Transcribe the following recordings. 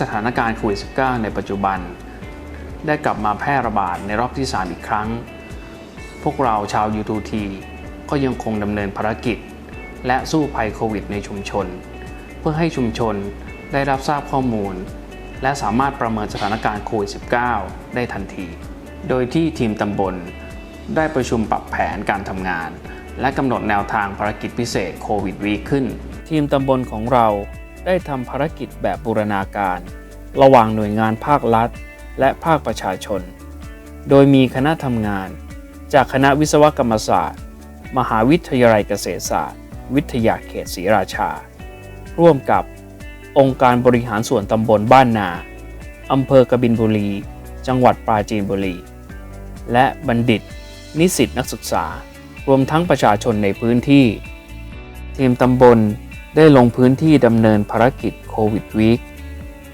สถานการณ์โควิด -19 ในปัจจุบัน ได้กลับมาแพร่ระบาดในรอบที่ 3 อีกครั้ง พวกเราชาว U2T ก็ยังคงดำเนินภารกิจ และสู้ภัยโควิดในชุมชน เพื่อให้ชุมชนได้รับทราบข้อมูล และสามารถประเมินสถานการณ์โควิด -19 ได้ทันที โดยที่ทีมตำบล ได้ประชุมปรับแผนการทำงาน และกำหนดแนวทางภารกิจพิเศษโควิดวีขึ้น ทีมตำบลของเรา ได้ทำภารกิจแบบบูรณาการ ระหว่างหน่วยงานภาครัฐ และภาคประชาชน โดยมีคณะทำงาน จากคณะวิศวกรรมศาสตร์ มหาวิทยาลัยเกษตรศาสตร์ วิทยาเขตศรีราชา ร่วมกับองค์การบริหารส่วนตำบลบ้านนาอำเภอกบินบุรี จังหวัดปราจีนบุรี และบัณฑิต นิสิตนักศึกษา รวมทั้งประชาชนในพื้นที่ ทีมตำบล ได้ลงพื้นที่ดำเนินภารกิจโควิดวีค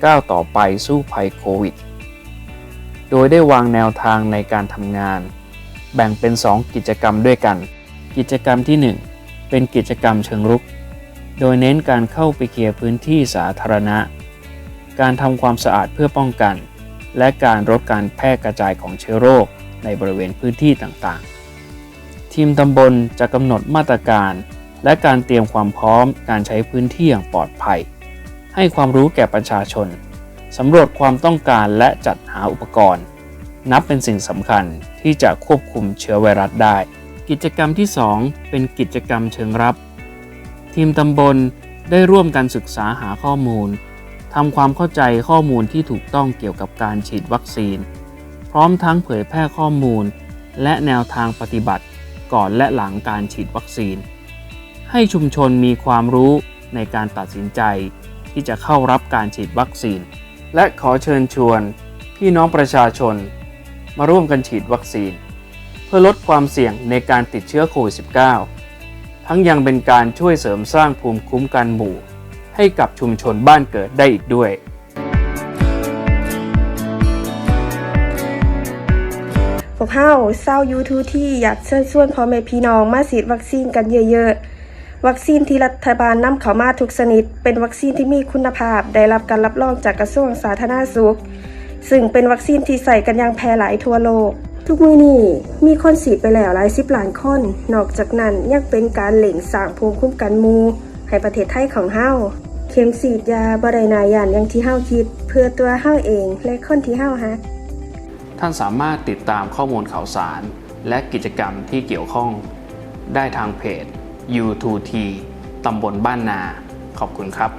ก้าวต่อไปสู้ภัยโควิด โดยได้วางแนวทางในการทำงาน แบ่งเป็น 2 กิจกรรมด้วยกัน กิจกรรมที่ 1 เป็นกิจกรรมเชิงรุก โดยเน้นการเข้าไปเคลียร์พื้นที่สาธารณะ การทำความสะอาดเพื่อป้องกัน และการลดการแพร่กระจายของเชื้อโรคในบริเวณพื้นที่ต่างๆ ทีมตำบลจะกำหนดมาตรการ และการเตรียมความพร้อมการใช้พื้นที่อย่างปลอดภัย ให้ความรู้แก่ประชาชนสำรวจความต้องการและจัดหาอุปกรณ์ นับเป็นสิ่งสำคัญที่จะควบคุมเชื้อไวรัสได้ กิจกรรมที่ 2 เป็นกิจกรรมเชิงรับ ทีมตำบลได้ร่วมกันศึกษาหาข้อมูลทำความเข้าใจข้อมูลที่ถูกต้องเกี่ยวกับการฉีดวัคซีน พร้อมทั้งเผยแพร่ข้อมูล และแนวทางปฏิบัติ ก่อนและหลังการฉีดวัคซีน ให้ชุมชนมีความรู้ในการตัดสินใจ ที่จะเข้ารับการฉีดวัคซีน และขอเชิญชวน พี่น้องประชาชน มาร่วมกันฉีดวัคซีน เพื่อลดความเสี่ยงในการติดเชื้อโควิด -19 ทั้งยังเป็นการช่วยเสริมสร้างภูมิคุ้มกันหมู่ ให้กับชุมชนบ้านเกิดได้อีกด้วยพวกเฮาเศร้ายูทูที่อยากเชิญชวนพ่อแม่พี่น้องมาฉีดวัคซีนกันเยอะๆ วัคซีนที่รัฐบาลนำเข้ามาทุกชนิด เป็นวัคซีนที่มีคุณภาพได้รับการรับรองจากกระทรวงสาธารณสุข ซึ่งเป็นวัคซีนที่ใส่กันอย่างแพร่หลายทั่วโลก ทุกมือนี้มีคนฉีดไปแล้วหลายสิบล้านคน นอกจากนั้นยังเป็นการเหล่งสร้างภูมิคุ้มกันมูให้ประเทศไทยของเฮาเข็มฉีดยาบ่ไดนายานอย่างที่เฮาคิด เพื่อตัวเฮาเองและคนที่เฮาฮักท่านสามารถติดตามข้อมูลข่าวสาร และกิจกรรมที่เกี่ยวข้องได้ทางเพจ U2T ตำบลบ้านนา ขอบคุณครับ